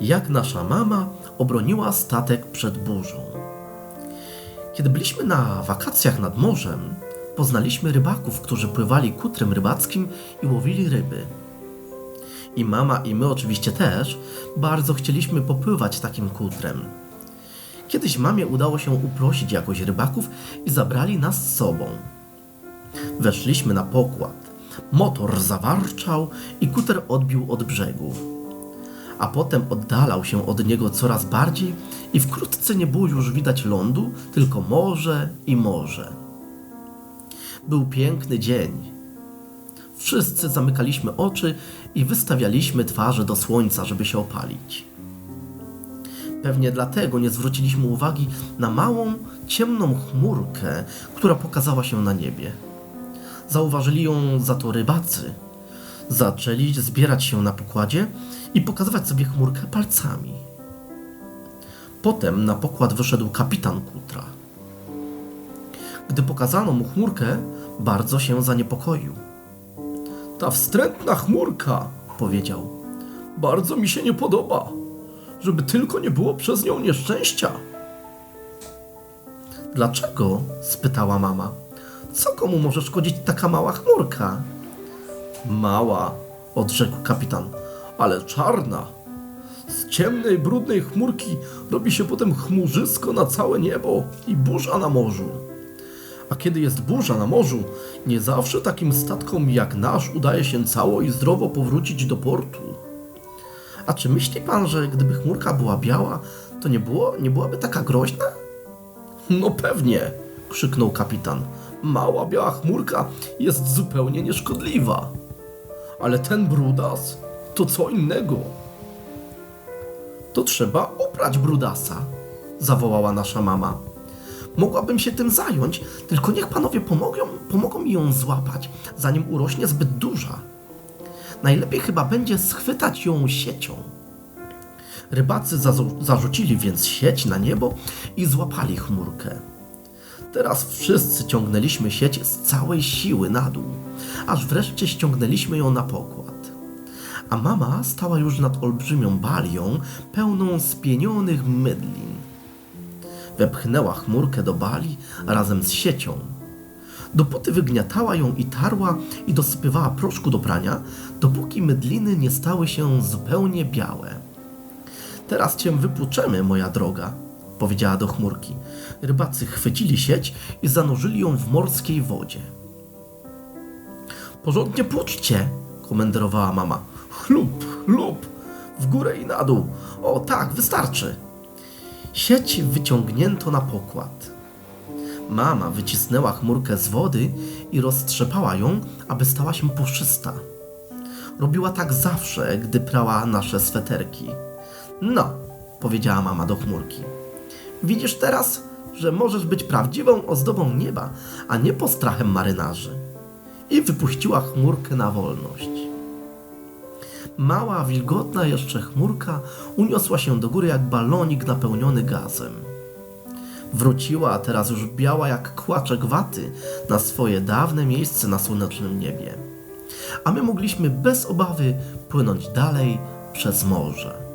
jak nasza mama obroniła statek przed burzą. Kiedy byliśmy na wakacjach nad morzem, poznaliśmy rybaków, którzy pływali kutrem rybackim i łowili ryby. I mama, i my oczywiście też bardzo chcieliśmy popływać takim kutrem. Kiedyś mamie udało się uprosić jakoś rybaków i zabrali nas z sobą. Weszliśmy na pokład. Motor zawarczał i kuter odbił od brzegu. A potem oddalał się od niego coraz bardziej i wkrótce nie było już widać lądu, tylko morze i morze. Był piękny dzień. Wszyscy zamykaliśmy oczy i wystawialiśmy twarze do słońca, żeby się opalić. Pewnie dlatego nie zwróciliśmy uwagi na małą, ciemną chmurkę, która pokazała się na niebie. Zauważyli ją za to rybacy. Zaczęli zbierać się na pokładzie i pokazywać sobie chmurkę palcami. Potem na pokład wyszedł kapitan kutra. Gdy pokazano mu chmurkę, bardzo się zaniepokoił. Ta wstrętna chmurka, powiedział. Bardzo mi się nie podoba, żeby tylko nie było przez nią nieszczęścia. Dlaczego? spytała mama. Co komu może szkodzić taka mała chmurka? Mała, odrzekł kapitan, ale czarna. Z ciemnej, brudnej chmurki robi się potem chmurzysko na całe niebo i burza na morzu. A kiedy jest burza na morzu, nie zawsze takim statkom jak nasz udaje się cało i zdrowo powrócić do portu. A czy myśli pan, że gdyby chmurka była biała, to nie, było, nie byłaby taka groźna? No pewnie, krzyknął kapitan. Mała biała chmurka jest zupełnie nieszkodliwa. Ale ten brudas to co innego. To trzeba uprać brudasa, zawołała nasza mama. Mogłabym się tym zająć, tylko niech panowie pomogą, pomogą mi ją złapać, zanim urośnie zbyt duża. Najlepiej chyba będzie schwytać ją siecią. Rybacy zarzucili więc sieć na niebo i złapali chmurkę. Teraz wszyscy ciągnęliśmy sieć z całej siły na dół, aż wreszcie ściągnęliśmy ją na pokład. A mama stała już nad olbrzymią balią pełną spienionych mydlin. Wepchnęła chmurkę do bali razem z siecią. Dopóty wygniatała ją i tarła i dosypywała proszku do prania, dopóki mydliny nie stały się zupełnie białe. Teraz cię wypłuczemy, moja droga, powiedziała do chmurki. Rybacy chwycili sieć i zanurzyli ją w morskiej wodzie. Porządnie płuczcie, komenderowała mama. Chlup, chlup, w górę i na dół. O, tak, wystarczy. Sieć wyciągnięto na pokład. Mama wycisnęła chmurkę z wody i roztrzepała ją, aby stała się puszysta. Robiła tak zawsze, gdy prała nasze sweterki. No, powiedziała mama do chmurki. Widzisz teraz, że możesz być prawdziwą ozdobą nieba, a nie postrachem marynarzy. I wypuściła chmurkę na wolność. Mała, wilgotna jeszcze chmurka uniosła się do góry jak balonik napełniony gazem. Wróciła, a teraz już biała jak kłaczek waty, na swoje dawne miejsce na słonecznym niebie. A my mogliśmy bez obawy płynąć dalej przez morze.